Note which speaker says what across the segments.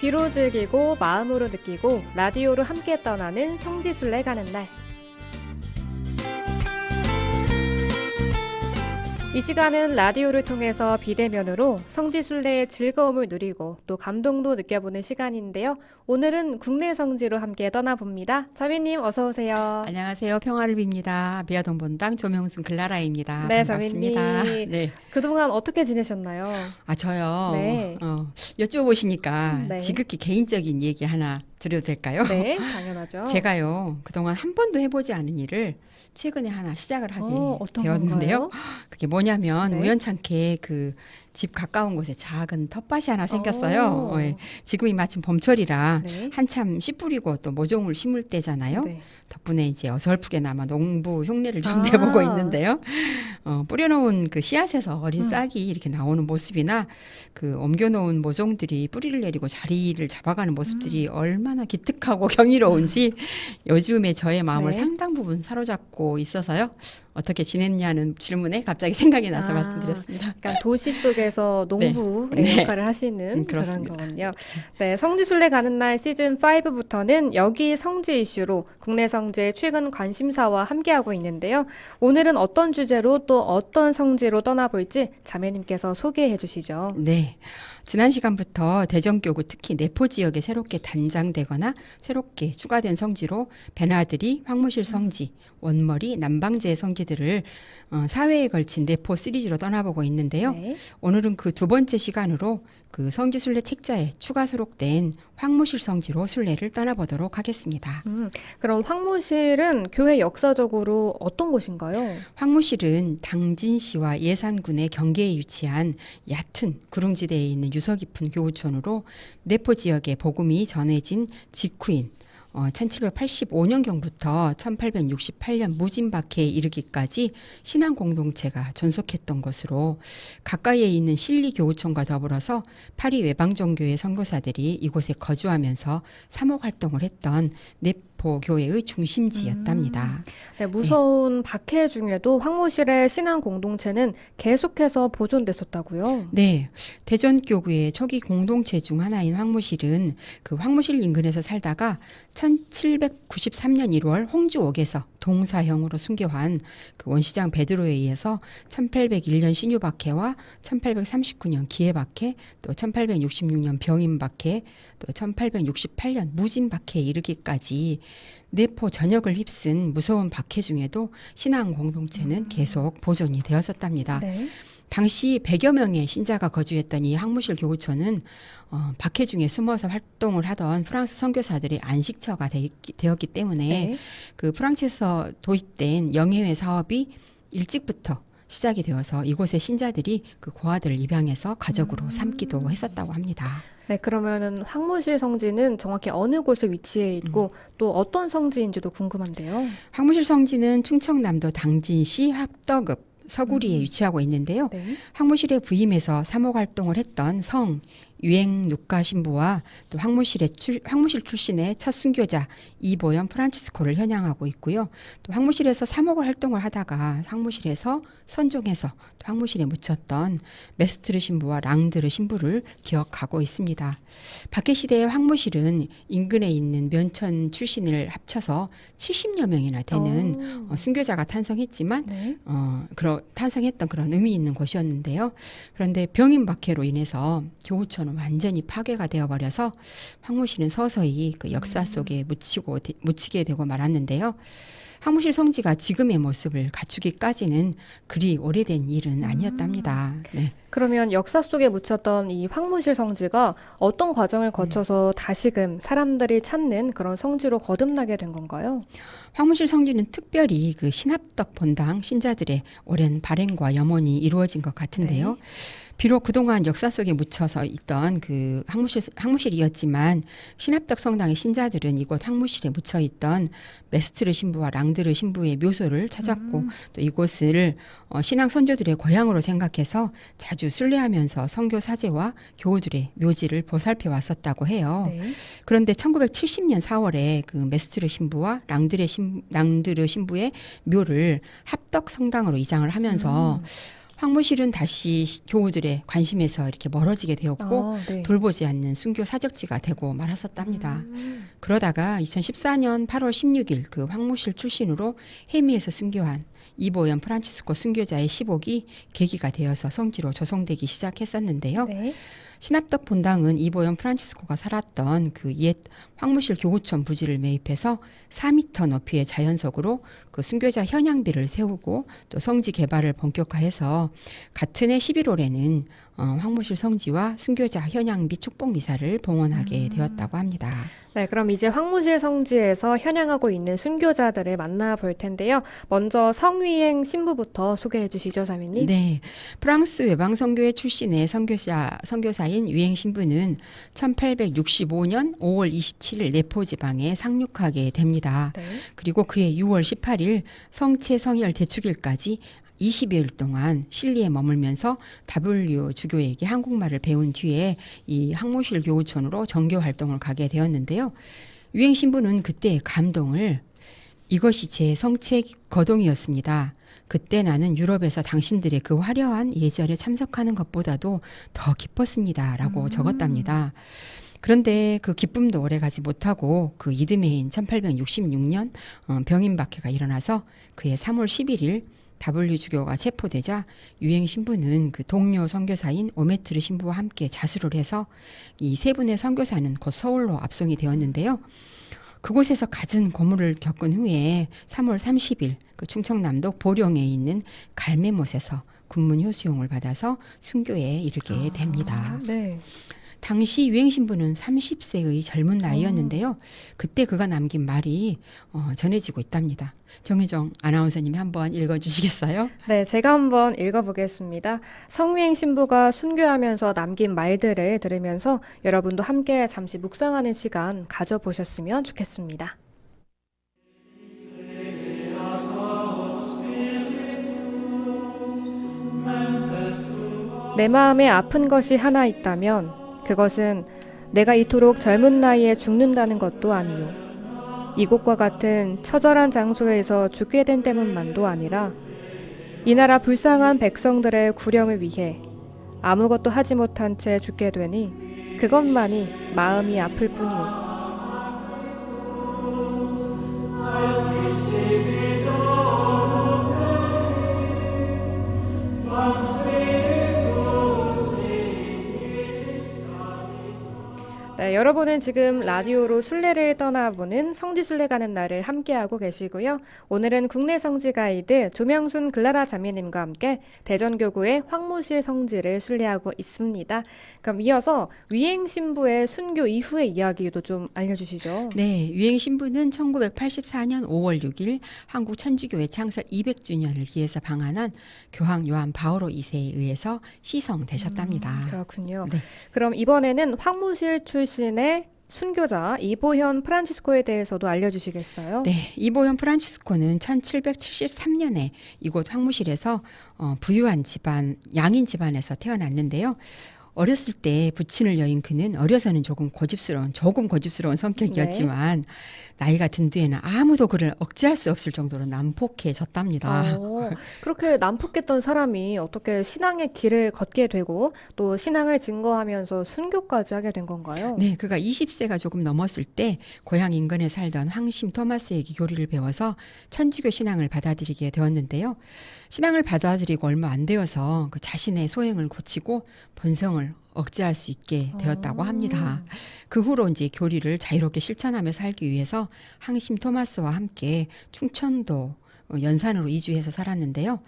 Speaker 1: 귀로 즐기고 마음으로 느끼고 라디오로 함께 떠나는 성지순례 가는 날. 이 시간은 라디오를 통해서 비대면으로 성지순례의 즐거움을 누리고 또 감동도 느껴보는 시간인데요. 오늘은 국내 성지로 함께 떠나봅니다. 자매님 어서 오세요.
Speaker 2: 안녕하세요. 평화를 빕니다. 미아동본당 조명순 글라라입니다.
Speaker 1: 네,
Speaker 2: 반갑습니다.
Speaker 1: 자매님.
Speaker 2: 네.
Speaker 1: 그동안 어떻게 지내셨나요?
Speaker 2: 아, 저요.
Speaker 1: 네.
Speaker 2: 어, 여쭤보시니까
Speaker 1: 네.
Speaker 2: 지극히 개인적인 얘기 하나 드려도 될까요?
Speaker 1: 네, 당연하죠.
Speaker 2: 제가요, 그동안 한 번도 해보지 않은 일을 최근에 하나 시작을 하게
Speaker 1: 어, 어떤
Speaker 2: 되었는데요.
Speaker 1: 건가요?
Speaker 2: 그게 뭐냐면
Speaker 1: 네.
Speaker 2: 우연찮게 그 집 가까운 곳에 작은 텃밭이 하나 생겼어요.
Speaker 1: 어.
Speaker 2: 예. 지금이 마침 봄철이라
Speaker 1: 네.
Speaker 2: 한참 씨 뿌리고 또 모종을 심을 때잖아요.
Speaker 1: 네.
Speaker 2: 덕분에 이제 어설프게나마 농부 흉내를 좀
Speaker 1: 아.
Speaker 2: 내보고 있는데요. 어, 뿌려놓은 그 씨앗에서 어린
Speaker 1: 음.
Speaker 2: 싹이 이렇게 나오는 모습이나 그 옮겨놓은 모종들이 뿌리를 내리고 자리를 잡아가는 모습들이
Speaker 1: 음.
Speaker 2: 얼마나 기특하고 경이로운지 요즘에 저의 마음을
Speaker 1: 네.
Speaker 2: 상당 부분 사로잡고 있어서요. 어떻게 지냈냐는 질문에 갑자기 생각이 나서
Speaker 1: 아.
Speaker 2: 말씀드렸습니다.
Speaker 1: 약간 도시 속에서 농부의
Speaker 2: 네.
Speaker 1: 역할을 하시는
Speaker 2: 음,
Speaker 1: 그런. 거군요. 네, 성지순례 가는 날 시즌 5부터는 여기 성지 이슈로 국내 성지의 최근 관심사와 함께하고 있는데요. 오늘은 어떤 주제로 또 어떤 성지로 떠나볼지 자매님께서 소개해 주시죠.
Speaker 2: 네. 지난 시간부터 대전교구 특히 내포 지역에 새롭게 단장되거나 새롭게 추가된 성지로 배나들이 황무실 성지, 원머리, 남방제 성지 들을 어, 사회에 걸친 내포 시리즈로 떠나보고 있는데요.
Speaker 1: 네.
Speaker 2: 오늘은 그 두 번째 시간으로 그 성지 순례 책자에 추가 수록된 황무실 성지로 순례를 떠나보도록 하겠습니다.
Speaker 1: 음, 그럼 황무실은 교회 역사적으로 어떤 곳인가요?
Speaker 2: 황무실은 당진시와 예산군의 경계에 위치한 얕은 구릉지대에 있는 유서 깊은 교우촌으로 내포 지역에 복음이 전해진 직후인 어, 1785년경부터 1868년 무진박해에 이르기까지 신앙 공동체가 존속했던 것으로 가까이에 있는 신리 교우촌과 더불어서 파리 외방종교의 선교사들이 이곳에 거주하면서 사목 활동을 했던 내 포 교회의 중심지였답니다.
Speaker 1: 네, 무서운 박해 중에도 황무실의 신앙 공동체는 계속해서 보존됐었다고요.
Speaker 2: 네, 대전 교구의 초기 공동체 중 하나인 황무실은 그 황무실 인근에서 살다가 1793년 1월 홍주옥에서 동사형으로 순교한 그 원시장 베드로에 의해서 1801년 신유박해와 1839년 기해박해, 또 1866년 병인박해, 또 1868년 무진박해에 이르기까지 내포 전역을 휩쓴 무서운 박해 중에도 신앙 공동체는 계속 보존이 되었었답니다.
Speaker 1: 네.
Speaker 2: 당시 100여 명의 신자가 거주했던 이 항무실 교구촌은 어, 박해 중에 숨어서 활동을 하던 프랑스 선교사들의 안식처가 되, 되었기 때문에
Speaker 1: 네.
Speaker 2: 그 프랑스에서 도입된 영예회 사업이 일찍부터 시작이 되어서 이곳의 신자들이 그 고아들을 입양해서 가족으로
Speaker 1: 음.
Speaker 2: 삼기도 했었다고 합니다.
Speaker 1: 네, 그러면은 황무실 성지는 정확히 어느 곳에 위치해 있고
Speaker 2: 음.
Speaker 1: 또 어떤 성지인지도 궁금한데요.
Speaker 2: 항무실 성지는 충청남도 당진시 합덕읍 서구리에
Speaker 1: 음.
Speaker 2: 위치하고 있는데요.
Speaker 1: 네.
Speaker 2: 항무실에 부임해서 사목 활동을 했던 성 유행 누가 신부와 또 항무실의 출, 항무실 출신의 첫 순교자 이보연 프란치스코를 현양하고 있고요. 또 항무실에서 사목을 활동을 하다가 항무실에서 선종해서 또 항무실에 묻혔던 메스트르 신부와 랑드르 신부를 기억하고 있습니다. 박해 시대의 항무실은 인근에 있는 면천 출신을 합쳐서 70여 명이나 되는
Speaker 1: 어.
Speaker 2: 어, 순교자가 탄성했지만
Speaker 1: 네.
Speaker 2: 어, 그런 탄성했던 그런 의미 있는 곳이었는데요. 그런데 병인 박해로 인해서 교우촌 은 완전히 파괴가 되어버려서 황무실은 서서히 그 역사 속에 묻히고 되- 묻히게 되고 말았는데요. 황무실 성지가 지금의 모습을 갖추기까지는 그리 오래된 일은 아니었답니다. 네.
Speaker 1: 그러면 역사 속에 묻혔던 이 황무실 성지가 어떤 과정을 거쳐서 다시금 사람들이 찾는 그런 성지로 거듭나게 된 건가요?
Speaker 2: 황무실 성지는 특별히 그 신합덕 본당 신자들의 오랜 발행과 염원이 이루어진 것 같은데요. 비록 그동안 역사 속에 묻혀서 있던 그 항무실, 항무실이었지만 신합덕 성당의 신자들은 이곳 항무실에 묻혀 있던 메스트르 신부와 랑드르 신부의 묘소를 찾았고
Speaker 1: 음.
Speaker 2: 또 이곳을 어, 신앙 선조들의 고향으로 생각해서 자주 순례하면서 성교 사제와 교우들의 묘지를 보살펴 왔었다고 해요.
Speaker 1: 네.
Speaker 2: 그런데 1970년 4월에 그 메스트르 신부와 랑드르 신 랑드르 신부의 묘를 합덕 성당으로 이장을 하면서
Speaker 1: 음.
Speaker 2: 황무실은 다시 시- 교우들의 관심에서 이렇게 멀어지게 되었고
Speaker 1: 아, 네.
Speaker 2: 돌보지 않는 순교 사적지가 되고 말았었답니다.
Speaker 1: 음.
Speaker 2: 그러다가 2014년 8월 16일 그 황무실 출신으로 해미에서 순교한 이보연 프란치스코 순교자의 시복이 계기가 되어서 성지로 조성되기 시작했었는데요.
Speaker 1: 네.
Speaker 2: 신합덕 본당은 이보연 프란치스코가 살았던 그 옛 황무실 교구촌 부지를 매입해서 4미터 높이의 자연석으로 그 순교자 현양비를 세우고 또 성지 개발을 본격화해서 같은 해 11월에는 어, 황무실 성지와 순교자 현양비 축복 미사를 봉헌하게
Speaker 1: 음.
Speaker 2: 되었다고 합니다.
Speaker 1: 네, 그럼 이제 황무실 성지에서 현양하고 있는 순교자들을 만나볼 텐데요. 먼저 성위행 신부부터 소개해 주시죠, 자매님.
Speaker 2: 네, 프랑스 외방 선교회 출신의 선교사 선교사인 유행 신부는 1865년 5월 27일 네포 지방에 상륙하게 됩니다.
Speaker 1: 네.
Speaker 2: 그리고 그해 6월 18일 성체 성혈 대축일까지 20여일 동안 실리에 머물면서 W 주교에게 한국말을 배운 뒤에 이 항모실 교우촌으로 정교 활동을 가게 되었는데요. 유행 신부는 그때 감동을 이것이 제 성체 거동이었습니다. 그때 나는 유럽에서 당신들의 그 화려한 예절에 참석하는 것보다도 더 기뻤습니다 라고
Speaker 1: 음.
Speaker 2: 적었답니다. 그런데 그 기쁨도 오래 가지 못하고 그 이듬해인 1866년 어, 병인 박해가 일어나서 그해 3월 11일 W 주교가 체포되자 유행 신부는 그 동료 선교사인 오메트르 신부와 함께 자수를 해서 이 세 분의 선교사는 곧 서울로 압송이 되었는데요. 그곳에서 갖은 고문을 겪은 후에 3월 30일 그 충청남도 보령에 있는 갈매못에서 군문 효수용을 받아서 순교에 이르게 됩니다.
Speaker 1: 아, 네.
Speaker 2: 당시 유행 신부는 30세의 젊은 나이였는데요. 그때 그가 남긴 말이 어, 전해지고 있답니다. 정혜정 아나운서님이 한번 읽어주시겠어요?
Speaker 1: 네, 제가 한번 읽어보겠습니다. 성위행 신부가 순교하면서 남긴 말들을 들으면서 여러분도 함께 잠시 묵상하는 시간 가져보셨으면 좋겠습니다. 내 마음에 아픈 것이 하나 있다면 그것은 내가 이토록 젊은 나이에 죽는다는 것도 아니요. 이곳과 같은 처절한 장소에서 죽게 된 때문만도 아니라 이 나라 불쌍한 백성들의 구령을 위해 아무것도 하지 못한 채 죽게 되니 그것만이 마음이 아플 뿐이오. 네, 여러분은 지금 라디오로 순례를 떠나보는 성지 순례 가는 날을 함께하고 계시고요. 오늘은 국내 성지 가이드 조명순 글라라 자매님과 함께 대전교구의 황무실 성지를 순례하고 있습니다. 그럼 이어서 위행 신부의 순교 이후의 이야기도 좀 알려주시죠.
Speaker 2: 네, 유행 신부는 1984년 5월 6일 한국 천주교회 창설 200주년을 기해서 방한한 교황 요한 바오로 2세에 의해서 시성되셨답니다.
Speaker 1: 음, 그렇군요.
Speaker 2: 네.
Speaker 1: 그럼 이번에는 황무실 출신 의 순교자 이보현 프란치스코에 대해서도 알려주시겠어요?
Speaker 2: 네, 이보현 프란치스코는 1773년에 이곳 황무실에서 어, 부유한 집안, 양인 집안에서 태어났는데요. 어렸을 때 부친을 여인 그는 어려서는 조금 고집스러운, 조금 고집스러운 성격이었지만 나이가 든 뒤에는 아무도 그를 억제할 수 없을 정도로 난폭해졌답니다.
Speaker 1: 어, 그렇게 난폭했던 사람이 어떻게 신앙의 길을 걷게 되고 또 신앙을 증거하면서 순교까지 하게 된 건가요?
Speaker 2: 네, 그가 20세가 조금 넘었을 때 고향 인근에 살던 황심 토마스에게 교리를 배워서 천주교 신앙을 받아들이게 되었는데요. 신앙을 받아들이고 얼마 안 되어서 그 자신의 소행을 고치고 본성을 억제할 수 있게 되었다고 합니다. 그 후로 이제 교리를 자유롭게 실천하며 살기 위해서 항심 토마스와 함께 충청도 어, 연산으로 이주해서 살았는데요.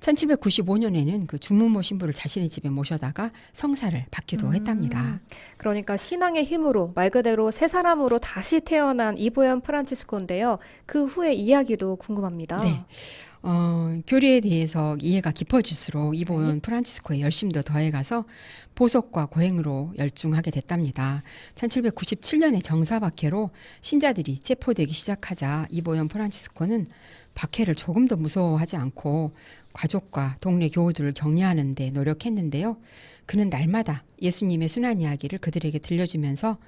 Speaker 2: 1795년에는 그 주무모 신부를 자신의 집에 모셔다가 성사를 받기도
Speaker 1: 음.
Speaker 2: 했답니다.
Speaker 1: 그러니까 신앙의 힘으로 말 그대로 새 사람으로 다시 태어난 이보현 프란치스코인데요. 그 후의 이야기도 궁금합니다.
Speaker 2: 네. 어, 교리에 대해서 이해가 깊어질수록 이보현 프란치스코의 열심도 더해가서 보석과 고행으로 열중하게 됐답니다. 1797년에 정사박해로 신자들이 체포되기 시작하자 이보현 프란치스코는 박해를 조금도 무서워하지 않고 가족과 동네 교우들을 격려하는 데 노력했는데요. 그는 날마다 예수님의 순환 이야기를 그들에게 들려주면서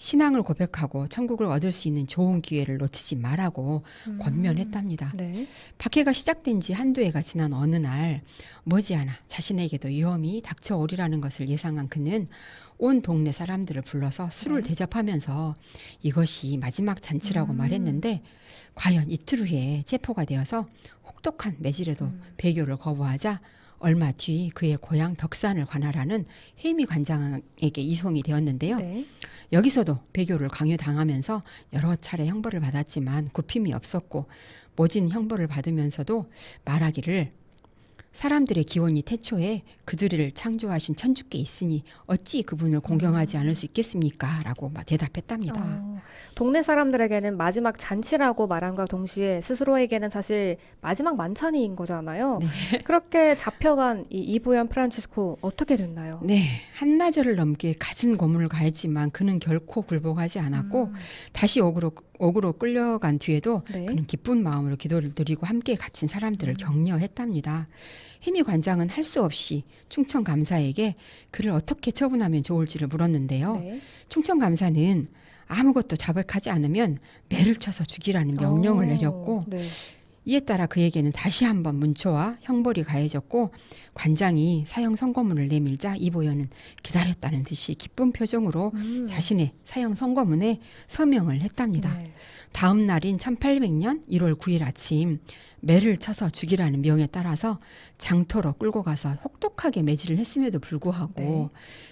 Speaker 2: 신앙을 고백하고 천국을 얻을 수 있는 좋은 기회를 놓치지 말라고 권면했답니다.
Speaker 1: 네.
Speaker 2: 박해가 시작된 지 한두 해가 지난 어느 날 머지않아 자신에게도 위험이 닥쳐오리라는 것을 예상한 그는 온 동네 사람들을 불러서 술을
Speaker 1: 네.
Speaker 2: 대접하면서 이것이 마지막 잔치라고
Speaker 1: 음.
Speaker 2: 말했는데 과연 이틀 후에 체포가 되어서 혹독한 매질에도
Speaker 1: 음.
Speaker 2: 배교를 거부하자 얼마 뒤 그의 고향 덕산을 관할하는 해미 관장에게 이송이 되었는데요.
Speaker 1: 네.
Speaker 2: 여기서도 배교를 강요당하면서 여러 차례 형벌을 받았지만 굽힘이 없었고 모진 형벌을 받으면서도 말하기를 사람들의 기원이 태초에 그들을 창조하신 천주께 있으니 어찌 그분을 공경하지 않을 수 있겠습니까? 라고 막 대답했답니다.
Speaker 1: 어, 동네 사람들에게는 마지막 잔치라고 말함과 동시에 스스로에게는 사실 마지막 만찬인 거잖아요.
Speaker 2: 네.
Speaker 1: 그렇게 잡혀간 이 이보연 프란치스코 어떻게 됐나요?
Speaker 2: 네, 한나절을 넘게 갖은 고문을 가했지만 그는 결코 굴복하지 않았고
Speaker 1: 음,
Speaker 2: 다시 옥으로 옥으로 끌려간 뒤에도
Speaker 1: 네.
Speaker 2: 그는 기쁜 마음으로 기도를 드리고 함께 갇힌 사람들을
Speaker 1: 음.
Speaker 2: 격려했답니다. 해미 관장은 할 수 없이 충청 감사에게 그를 어떻게 처분하면 좋을지를 물었는데요.
Speaker 1: 네.
Speaker 2: 충청 감사는 아무것도 자백하지 않으면 매를 쳐서 죽이라는 명령을
Speaker 1: 어,
Speaker 2: 내렸고
Speaker 1: 네.
Speaker 2: 이에 따라 그에게는 다시 한번 문초와 형벌이 가해졌고 관장이 사형 선고문을 내밀자 이보연은 기다렸다는 듯이 기쁜 표정으로
Speaker 1: 음,
Speaker 2: 자신의 사형 선고문에 서명을 했답니다.
Speaker 1: 네.
Speaker 2: 다음 날인 1800년 1월 9일 아침 매를 쳐서 죽이라는 명에 따라서 장터로 끌고 가서 혹독하게 매질을 했음에도 불구하고
Speaker 1: 네.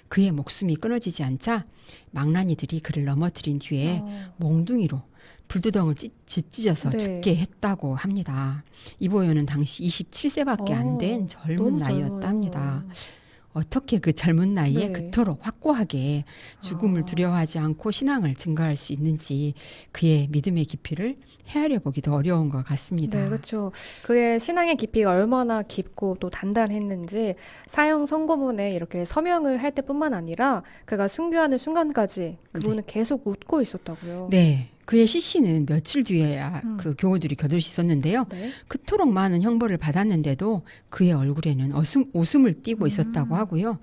Speaker 2: 그의 목숨이 끊어지지 않자 망나니들이 그를 넘어뜨린 뒤에
Speaker 1: 어,
Speaker 2: 몽둥이로 불두덩을 찢- 짓찢어서
Speaker 1: 네.
Speaker 2: 죽게 했다고 합니다. 이보연은 당시 27세밖에 안된
Speaker 1: 어,
Speaker 2: 젊은 나이였답니다. 어떻게 그 젊은 나이에
Speaker 1: 네.
Speaker 2: 그토록 확고하게 죽음을
Speaker 1: 아.
Speaker 2: 두려워하지 않고 신앙을 증거할 수 있는지 그의 믿음의 깊이를 헤아려 보기도 어려운 것 같습니다.
Speaker 1: 네, 그렇죠. 그의 신앙의 깊이가 얼마나 깊고 또 단단했는지 사형 선고문에 이렇게 서명을 할 때뿐만 아니라 그가 순교하는 순간까지 그분은 계속 웃고 있었다고요.
Speaker 2: 네. 그의 시신은 며칠 뒤에야
Speaker 1: 음.
Speaker 2: 그 교우들이 겨들시 있었는데요.
Speaker 1: 네.
Speaker 2: 그토록 많은 형벌을 받았는데도 그의 얼굴에는 어숨, 웃음을 띠고 있었다고
Speaker 1: 음.
Speaker 2: 하고요.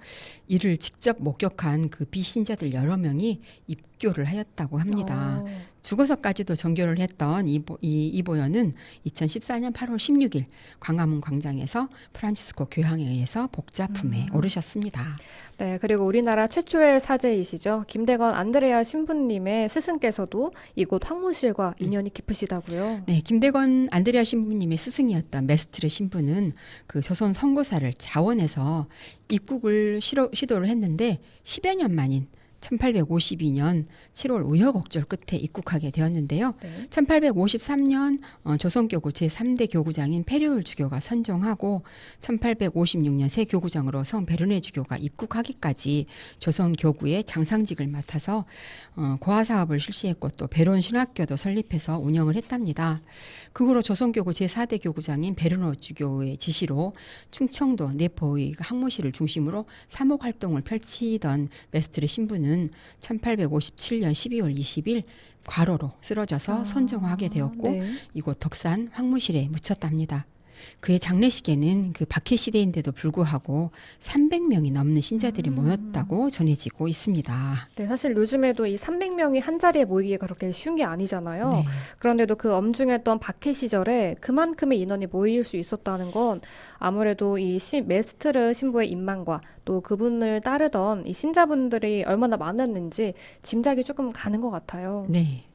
Speaker 2: 이를 직접 목격한 그 비신자들 여러 명이 입교를 하였다고 합니다.
Speaker 1: 어,
Speaker 2: 죽어서까지도 정교를 했던 이보, 이, 이보연은 2014년 8월 16일 광화문 광장에서 프란치스코 교황에 의해서 복자 품에
Speaker 1: 음.
Speaker 2: 오르셨습니다.
Speaker 1: 네, 그리고 우리나라 최초의 사제이시죠. 김대건 안드레아 신부님의 스승께서도 이곳 황무실과 인연이 깊으시다고요.
Speaker 2: 네, 김대건 안드레아 신부님의 스승이었던 메스트르 신부는 그 조선 선고사를 자원해서 입국을 시도, 시도를 했는데 10여 년 만인 1852년 7월 우여곡절 끝에 입국하게 되었는데요.
Speaker 1: 네.
Speaker 2: 1853년 어, 조선교구 제3대 교구장인 페리올 주교가 선정하고 1856년 새 교구장으로 성 베르네 주교가 입국하기까지 조선교구의 장상직을 맡아서 어, 고아 사업을 실시했고 또 베론 신학교도 설립해서 운영을 했답니다. 그 후로 조선교구 제4대 교구장인 베르노 주교의 지시로 충청도 내포의 학무실을 중심으로 사목 활동을 펼치던 메스트르 신부는 1857년 12월 20일 과로로 쓰러져서
Speaker 1: 아,
Speaker 2: 선정하게 되었고
Speaker 1: 네.
Speaker 2: 이곳 덕산 황무실에 묻혔답니다. 그의 장례식에는 그 박해 시대인데도 불구하고 300명이 넘는 신자들이
Speaker 1: 음.
Speaker 2: 모였다고 전해지고 있습니다.
Speaker 1: 네, 사실 요즘에도 이 300명이 한 자리에 모이기가 그렇게 쉬운 게 아니잖아요.
Speaker 2: 네.
Speaker 1: 그런데도 그 엄중했던 박해 시절에 그만큼의 인원이 모일 수 있었다는 건 아무래도 이 시, 메스트르 신부의 인망과 또 그분을 따르던 이 신자분들이 얼마나 많았는지 짐작이 조금 가는 것 같아요.
Speaker 2: 네.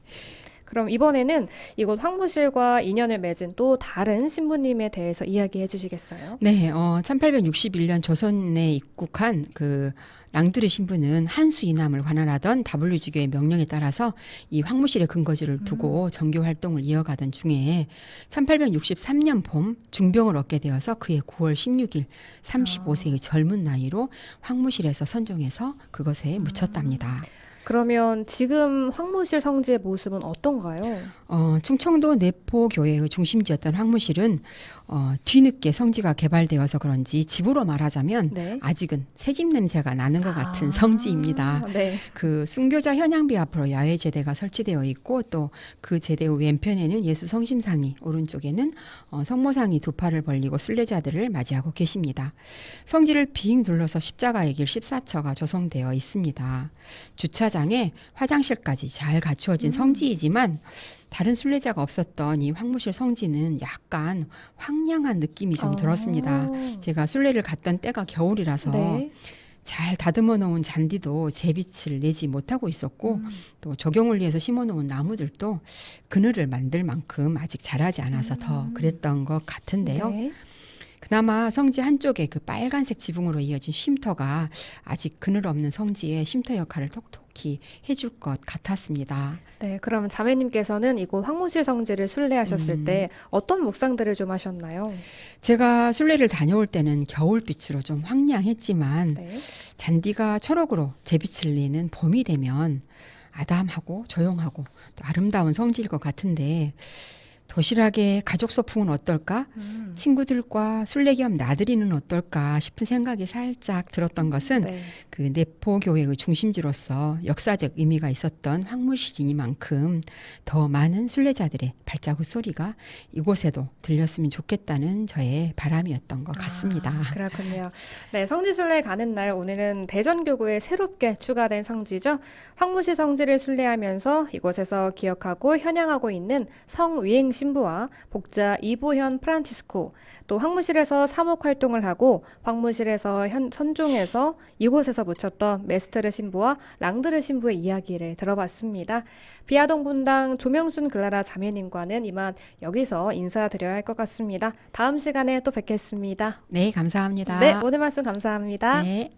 Speaker 1: 그럼 이번에는 이곳 황무실과 인연을 맺은 또 다른 신부님에 대해서 이야기해 주시겠어요?
Speaker 2: 네, 어, 1861년 조선에 입국한 그 랑드르 신부는 한수 이남을 관할하던 W주교의 명령에 따라서 이 황무실의 근거지를 두고 정교 활동을 이어가던 중에 1863년 봄 중병을 얻게 되어서 그의 9월 16일 35세의 젊은 나이로 황무실에서 선정해서 그것에 묻혔답니다.
Speaker 1: 그러면 지금 황무실 성지의 모습은 어떤가요?
Speaker 2: 어, 충청도 내포 교회의 중심지였던 황무실은 어, 뒤늦게 성지가 개발되어서 그런지 집으로 말하자면
Speaker 1: 네.
Speaker 2: 아직은 새집 냄새가 나는 것 같은
Speaker 1: 아,
Speaker 2: 성지입니다.
Speaker 1: 네.
Speaker 2: 그 순교자 현양비 앞으로 야외 제대가 설치되어 있고 또 그 제대 후 왼편에는 예수 성심상이 오른쪽에는 어, 성모상이 두 팔을 벌리고 순례자들을 맞이하고 계십니다. 성지를 빙 둘러서 십자가의 길 14처가 조성되어 있습니다. 주차 주 차장에 화장실까지 잘 갖추어진
Speaker 1: 음.
Speaker 2: 성지이지만 다른 순례자가 없었던 이 황무실 성지는 약간 황량한 느낌이 좀 들었습니다.
Speaker 1: 어.
Speaker 2: 제가 순례를 갔던 때가 겨울이라서
Speaker 1: 네.
Speaker 2: 잘 다듬어 놓은 잔디도 제빛을 내지 못하고 있었고
Speaker 1: 음.
Speaker 2: 또 적용을 위해서 심어 놓은 나무들도 그늘을 만들 만큼 아직 자라지 않아서 더
Speaker 1: 음.
Speaker 2: 그랬던 것 같은데요.
Speaker 1: 네.
Speaker 2: 그나마 성지 한쪽에 그 빨간색 지붕으로 이어진 쉼터가 아직 그늘 없는 성지에 쉼터 역할을 톡톡히 해줄 것 같았습니다.
Speaker 1: 네, 그럼 자매님께서는 이곳 황무실 성지를 순례하셨을
Speaker 2: 음.
Speaker 1: 때 어떤 묵상들을 좀 하셨나요?
Speaker 2: 제가 순례를 다녀올 때는 겨울빛으로 좀 황량했지만
Speaker 1: 네.
Speaker 2: 잔디가 초록으로 제빛을 내는 봄이 되면 아담하고 조용하고 또 아름다운 성지일 것 같은데 도시락의 가족 소풍은 어떨까?
Speaker 1: 음.
Speaker 2: 친구들과 술래 겸 나들이는 어떨까 싶은 생각이 살짝 들었던 것은
Speaker 1: 네.
Speaker 2: 그 내포 교회의 중심지로서 역사적 의미가 있었던 황무실이니만큼 더 많은 순례자들의 발자국 소리가 이곳에도 들렸으면 좋겠다는 저의 바람이었던 것 같습니다.
Speaker 1: 아, 그렇군요. 네, 성지 순례 가는 날 오늘은 대전교구에 새롭게 추가된 성지죠. 황무시 성지를 순례하면서 이곳에서 기억하고 현양하고 있는 성위행 신부와 복자 이보현 프란치스코, 또 황무실에서 사목 활동을 하고 황무실에서 현, 선종에서 이곳에서 묻혔던 메스테르 신부와 랑드르 신부의 이야기를 들어봤습니다. 비아동 분당 조명순 글라라 자매님과는 이만 여기서 인사드려야 할 것 같습니다. 다음 시간에 또 뵙겠습니다.
Speaker 2: 네, 감사합니다.
Speaker 1: 네, 오늘 말씀 감사합니다.
Speaker 2: 네.